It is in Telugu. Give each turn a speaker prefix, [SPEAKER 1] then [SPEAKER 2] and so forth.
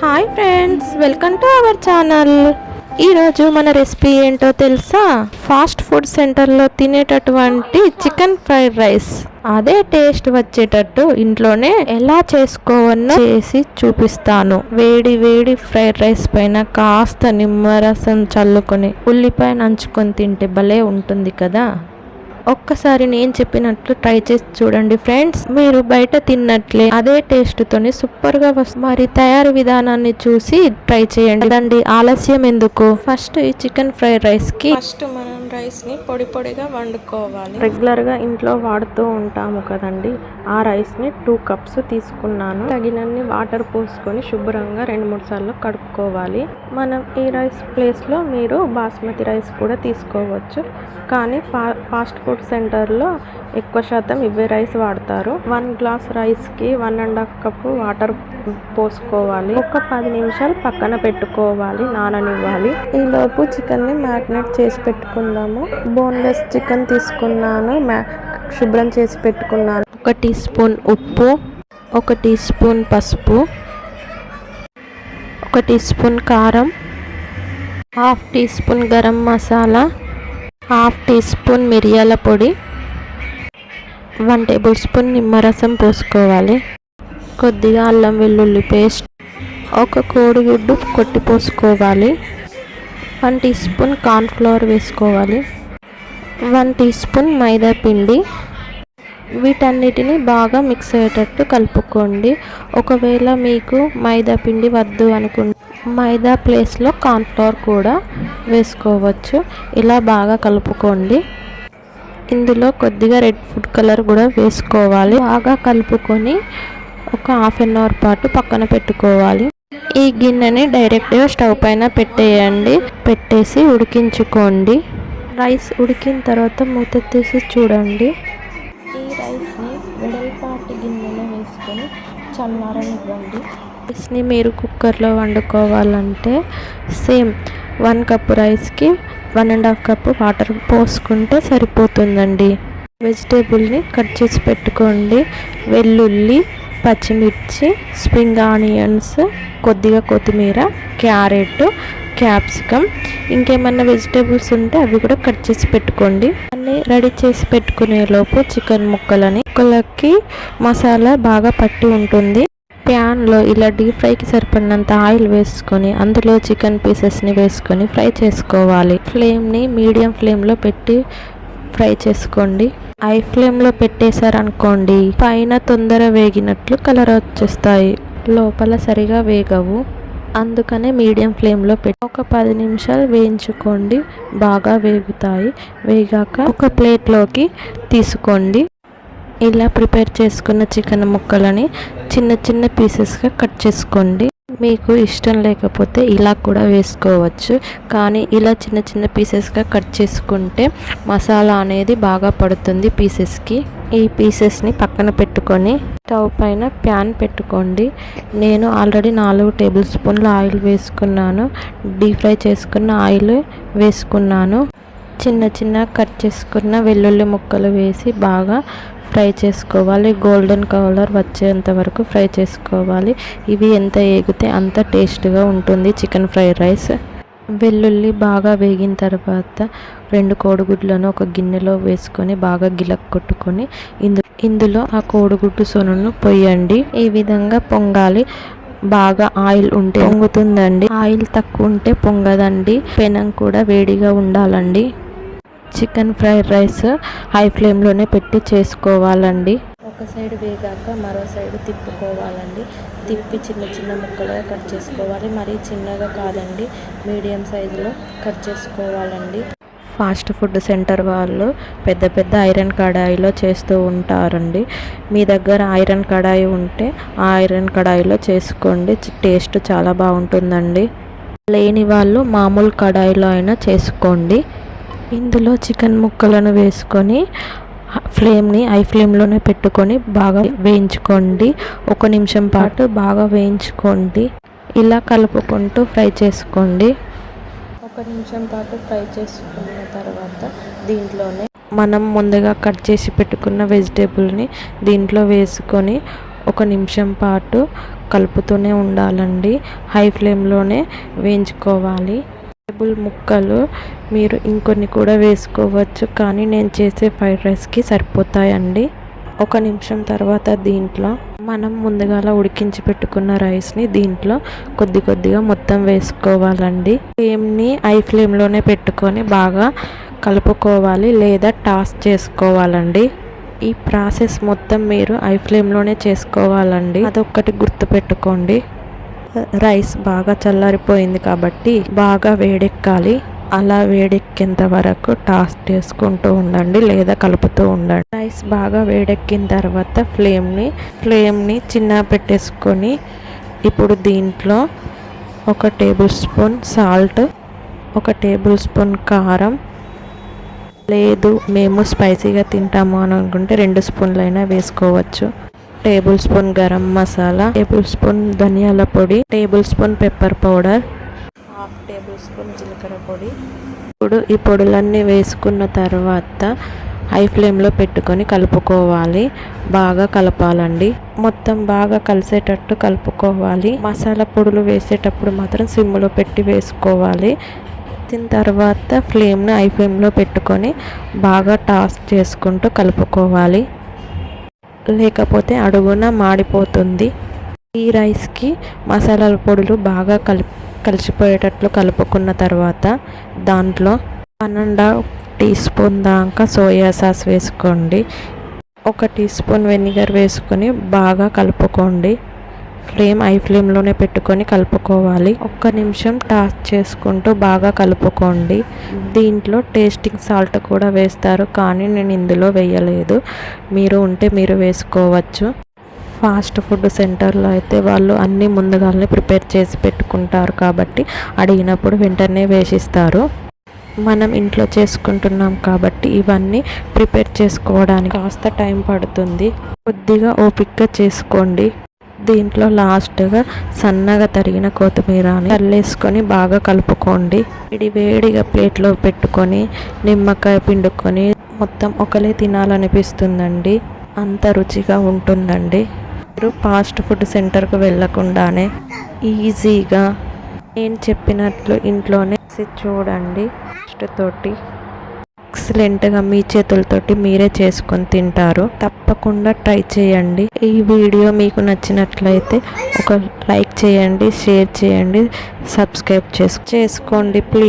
[SPEAKER 1] Hi friends welcome to our channel ఈరోజు మన రెసిపీ ఏంటో తెలుసా? ఫాస్ట్ ఫుడ్ సెంటర్లో తినేటటువంటి చికెన్ ఫ్రైడ్ రైస్ అదే టేస్ట్ వచ్చేటట్టు ఇంట్లోనే ఎలా చేసుకోవన్నో చేసి చూపిస్తాను. వేడి వేడి ఫ్రైడ్ రైస్ పైన కాస్త నిమ్మరసం చల్లుకొని ఉల్లిపాయ నంచుకొని తింటే భలే ఉంటుంది కదా? ఒక్కసారి నేను చెప్పినట్లు ట్రై చేసి చూడండి ఫ్రెండ్స్. మీరు బయట తిన్నట్లే అదే టేస్ట్ తోని సూపర్గా వస్తుంది మరి తయారు విధానాన్ని చూసి ట్రై చేయండి. అదండి ఆలస్యం ఎందుకు? ఫస్ట్ ఈ చికెన్ ఫ్రైడ్ రైస్కి ఫస్ట్ మనం రైస్ని పొడి పొడిగా వండుకోవాలి. రెగ్యులర్గా ఇంట్లో వాడుతూ ఉంటాము కదండి. ఆ రైస్ని టూ కప్స్ తీసుకున్నాను. తగినన్ని వాటర్ పోసుకొని శుభ్రంగా రెండు మూడు సార్లు కడుక్కోవాలి. మనం ఈ రైస్ ప్లేస్లో మీరు బాస్మతి రైస్ కూడా తీసుకోవచ్చు. కానీ ఫా ఫాస్ట్ ఫుడ్ సెంటర్లో ఎక్కువ శాతం ఇవే రైస్ వాడతారు. వన్ గ్లాస్ రైస్కి one and half cup water పోసుకోవాలి. ఒక పది నిమిషాలు పక్కన పెట్టుకోవాలి నాననివ్వాలి. ఈలోపు చికెన్ని మ్యారినేట్ చేసి పెట్టుకుందాము బోన్లెస్ చికెన్ తీసుకున్నాను. మ్యా శుభ్రం చేసి పెట్టుకున్నాను. ఒక టీ స్పూన్ ఉప్పు ఒక టీ స్పూన్ పసుపు ఒక టీ స్పూన్ కారం half teaspoon garam masala half teaspoon మిరియాల పొడి వన్ టేబుల్ స్పూన్ నిమ్మరసం పోసుకోవాలి. కొద్దిగా అల్లం వెల్లుల్లి పేస్ట్ ఒక కోడిగుడ్డు కొట్టి పోసుకోవాలి. వన్ టీ స్పూన్ కార్న్ఫ్లవర్ వేసుకోవాలి. వన్ టీ స్పూన్ మైదా పిండి. వీటన్నిటిని బాగా మిక్స్ అయ్యేటట్టు కలుపుకోండి. ఒకవేళ మీకు మైదా పిండి వద్దు అనుకుంటే మైదా ప్లేస్లో కార్న్ఫ్లవర్ కూడా వేసుకోవచ్చు. ఇలా బాగా కలుపుకోండి. ఇందులో కొద్దిగా రెడ్ ఫుడ్ కలర్ కూడా వేసుకోవాలి. బాగా కలుపుకొని ఒక హాఫ్ అన్ అవర్ పాటు పక్కన పెట్టుకోవాలి. ఈ గిన్నెని డైరెక్ట్గా స్టవ్ పైన పెట్టేయండి. పెట్టేసి ఉడికించుకోండి. రైస్ ఉడికిన తర్వాత మూత తీసి చూడండి. ఈ రైస్ని వెడల్పాటి గిన్నెలో వేసుకొని చల్లారనివ్వండి. రైస్ని మీరు కుక్కర్లో వండుకోవాలంటే సేమ్ వన్ కప్ రైస్కి one and half cup water పోసుకుంటే సరిపోతుందండి. వెజిటేబుల్ని కట్ చేసి పెట్టుకోండి. వెల్లుల్లి పచ్చిమిర్చి స్ప్రింగ్ ఆనియన్స్ కొద్దిగా కొత్తిమీర క్యారెట్ క్యాప్సికమ్ ఇంకేమన్నా వెజిటేబుల్స్ ఉంటే అవి కూడా కట్ చేసి పెట్టుకోండి. అన్నీ రెడీ చేసి పెట్టుకునే లోపు చికెన్ ముక్కలని ముక్కలకి మసాలా బాగా పట్టి ఉంటుంది. ప్యాన్లో ఇలా డీప్ ఫ్రైకి సరిపడినంత ఆయిల్ వేసుకొని అందులో చికెన్ పీసెస్ని వేసుకొని ఫ్రై చేసుకోవాలి. ఫ్లేమ్ని మీడియం ఫ్లేమ్లో పెట్టి ఫ్రై చేసుకోండి. ఐ ఫ్లేమ్లో పెట్టేశారనుకోండి పైన తొందర వేగినట్లు కలర్ వచ్చేస్తాయి. లోపల సరిగా వేగవు. అందుకనే మీడియం ఫ్లేమ్లో పెట్టి ఒక పది నిమిషాలు వేయించుకోండి. బాగా వేగుతాయి. వేగాక ఒక ప్లేట్లోకి తీసుకోండి. ఇలా ప్రిపేర్ చేసుకున్న చికెన్ ముక్కలని చిన్న చిన్న పీసెస్గా కట్ చేసుకోండి. మీకు ఇష్టం లేకపోతే ఇలా కూడా వేసుకోవచ్చు. కానీ ఇలా చిన్న చిన్న పీసెస్గా కట్ చేసుకుంటే మసాలా అనేది బాగా పడుతుంది పీసెస్కి ఈ పీసెస్ని పక్కన పెట్టుకొని స్టవ్ పైన ప్యాన్ పెట్టుకోండి. నేను ఆల్రెడీ నాలుగు టేబుల్ స్పూన్ల ఆయిల్ వేసుకున్నాను. డీప్ ఫ్రై చేసుకున్న ఆయిల్ వేసుకున్నాను. చిన్న చిన్న కట్ చేసుకున్న వెల్లుల్లి ముక్కలు వేసి బాగా ఫ్రై చేసుకోవాలి. గోల్డెన్ కలర్ వచ్చేంత వరకు ఫ్రై చేసుకోవాలి. ఇవి ఎంత వేగితే అంత టేస్ట్గా ఉంటుంది చికెన్ ఫ్రైడ్ రైస్. వెల్లుల్లి బాగా వేగిన తర్వాత రెండు కోడిగుడ్లను ఒక గిన్నెలో వేసుకొని బాగా గిలక్ కొట్టుకొని ఇందు ఇందులో ఆ కోడిగుడ్డు సొనను పొయ్యండి. ఈ విధంగా పొంగాలి. బాగా ఆయిల్ ఉంటే పొంగుతుందండి. ఆయిల్ తక్కువ ఉంటే పొంగదండి. పెనం కూడా వేడిగా ఉండాలండి. చికెన్ ఫ్రైడ్ రైస్ హై ఫ్లేమ్లోనే పెట్టి చేసుకోవాలండి. ఒక సైడ్ వేగాక మరో సైడ్ తిప్పుకోవాలండి. తిప్పి చిన్న చిన్న ముక్కలుగా కట్ చేసుకోవాలి. మరీ చిన్నగా కాదండి. మీడియం సైజులో కట్ చేసుకోవాలండి. ఫాస్ట్ ఫుడ్ సెంటర్ వాళ్ళు పెద్ద పెద్ద ఐరన్ కడాయిలో చేస్తూ ఉంటారండి. మీ దగ్గర ఐరన్ కడాయి ఉంటే ఆ ఐరన్ కడాయిలో చేసుకోండి. టేస్ట్ చాలా బాగుంటుందండి. లేని వాళ్ళు మామూలు కడాయిలో అయినా చేసుకోండి. ఇందులో చికెన్ ముక్కలను వేసుకొని ఫ్లేమ్ని ఐ ఫ్లేమ్లోనే పెట్టుకొని బాగా వేయించుకోండి. ఒక నిమిషం పాటు బాగా వేయించుకోండి. ఇలా కలుపుకుంటూ ఫ్రై చేసుకోండి. ఒక నిమిషం పాటు ఫ్రై చేసుకున్న తర్వాత దీంట్లోనే మనం ముందుగా కట్ చేసి పెట్టుకున్న వెజిటేబుల్ని దీంట్లో వేసుకొని ఒక నిమిషం పాటు కలుపుతూనే ఉండాలండి. హై ఫ్లేమ్లోనే వేయించుకోవాలి. టేబుల్ ముక్కలు మీరు ఇంకొన్ని కూడా వేసుకోవచ్చు. కానీ నేను చేసే ఫ్రైడ్ రైస్కి సరిపోతాయండి. ఒక నిమిషం తర్వాత దీంట్లో మనం ముందుగాల ఉడికించి పెట్టుకున్న రైస్ని దీంట్లో కొద్ది కొద్దిగా మొత్తం వేసుకోవాలండి. ఫ్లేమ్ని ఐ ఫ్లేమ్లోనే పెట్టుకొని బాగా కలుపుకోవాలి లేదా టాస్ చేసుకోవాలండి. ఈ ప్రాసెస్ మొత్తం మీరు ఐ ఫ్లేమ్లోనే చేసుకోవాలండి. అదొక్కటి గుర్తుపెట్టుకోండి. రైస్ బాగా చల్లారిపోయింది కాబట్టి బాగా వేడెక్కాలి. అలా వేడెక్కేంత వరకు టాస్ చేసుకుంటూ ఉండండి లేదా కలుపుతూ ఉండండి. రైస్ బాగా వేడెక్కిన తర్వాత ఫ్లేమ్ని ఫ్లేమ్ని చిన్న పెట్టేసుకొని ఇప్పుడు దీంట్లో ఒక టేబుల్ స్పూన్ సాల్ట్ ఒక టేబుల్ స్పూన్ కారం. లేదు మేము స్పైసీగా తింటాము అని అనుకుంటే రెండు స్పూన్లైనా వేసుకోవచ్చు. Tablespoon garam masala tablespoon ధనియాల పొడి tablespoon pepper powder half tablespoon జీలకర్ర పొడి. ఇప్పుడు ఈ పొడులన్నీ వేసుకున్న తర్వాత హై ఫ్లేమ్లో పెట్టుకొని కలుపుకోవాలి. బాగా కలపాలండి. మొత్తం బాగా కలిసేటట్టు కలుపుకోవాలి. మసాలా పొడులు వేసేటప్పుడు మాత్రం సిమ్లో పెట్టి వేసుకోవాలి. వేసిన తర్వాత ఫ్లేమ్ను హై ఫ్లేమ్లో పెట్టుకొని బాగా టాస్ చేసుకుంటూ కలుపుకోవాలి. లేకపోతే అడుగున మాడిపోతుంది. ఈ రైస్కి మసాలాల పొడులు బాగా కలిపి కలిసిపోయేటట్లు కలుపుకున్న తర్వాత దాంట్లో one and half teaspoon దాకా సోయా సాస్ వేసుకోండి. ఒక టీ స్పూన్ వెనిగర్ వేసుకొని బాగా కలుపుకోండి. ఫ్లేమ్ ఐ ఫ్లేమ్లోనే పెట్టుకొని కలుపుకోవాలి. ఒక్క నిమిషం టాస్ చేసుకుంటూ బాగా కలుపుకోండి. దీంట్లో టేస్టింగ్ సాల్ట్ కూడా వేస్తారు కానీ నేను ఇందులో వేయలేదు. మీరు ఉంటే మీరు వేసుకోవచ్చు. ఫాస్ట్ ఫుడ్ సెంటర్లో అయితే వాళ్ళు అన్నీ ముందుగానే ప్రిపేర్ చేసి పెట్టుకుంటారు కాబట్టి అడిగినప్పుడు వెంటనే వేసిస్తారు. మనం ఇంట్లో చేసుకుంటున్నాం కాబట్టి ఇవన్నీ ప్రిపేర్ చేసుకోవడానికి కాస్త టైం పడుతుంది. కొద్దిగా ఓపిక్గా చేసుకోండి. దీంట్లో లాస్ట్గా సన్నగా తరిగిన కొత్తిమీరని చల్లేసుకొని బాగా కలుపుకోండి. ఇది వేడిగా ప్లేట్లో పెట్టుకొని నిమ్మకాయ పిండుకొని మొత్తం ఒకలే తినాలనిపిస్తుందండి. అంత రుచిగా ఉంటుందండి. మీరు ఫాస్ట్ ఫుడ్ సెంటర్కు వెళ్ళకుండానే ఈజీగా నేను చెప్పినట్లు ఇంట్లోనే చూడండి చూడండి తోటి. ఎక్సలెంట్గా మీ చేతులతోటి మీరే చేసుకొని తింటారు. తప్పకుండా ట్రై చేయండి. ఈ వీడియో మీకు నచ్చినట్లయితే ఒక లైక్ చేయండి షేర్ చేయండి సబ్స్క్రైబ్ చేసు చేసుకోండి ప్లీజ్.